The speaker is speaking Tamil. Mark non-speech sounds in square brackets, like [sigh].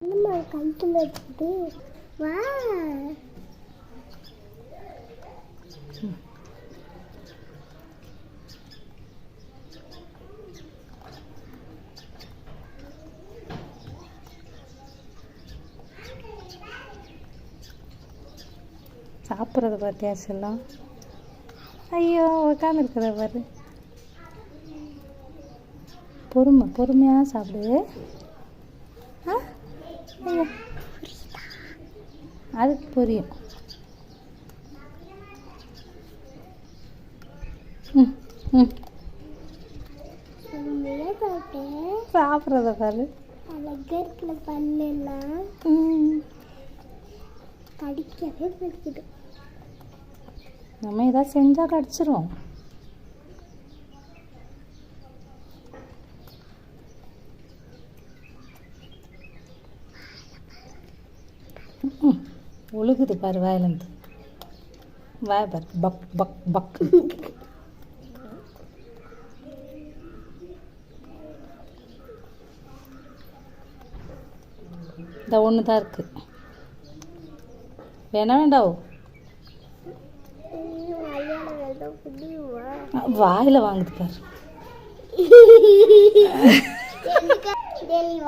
என்னம்மா கழுத்தில் வச்சுட்டு வா. சாப்பிட்றத பார்த்தியா செல்லம் ஐயோ உட்காந்துருக்குற பாரு. பொறுமை பொறுமையாக சாப்பிடு. ஆ? அதுக்கு புரியும். சாப்பிட்றத பாரு. அழகாக இருக்கிற பண்ணெல்லாம் கடிக்கவே பிடிக்குது நம்ம ஏதாவது செஞ்சால் கடிச்சிரும். ஒழுகுது பாரு வாயிலேருந்து. வாய பாரு. பக் பக் பக். இந்த ஒன்று தான் இருக்கு. வேணா வேண்டாவோ கல்யாணம் வாயில் வாங்குது பாரு. [laughs]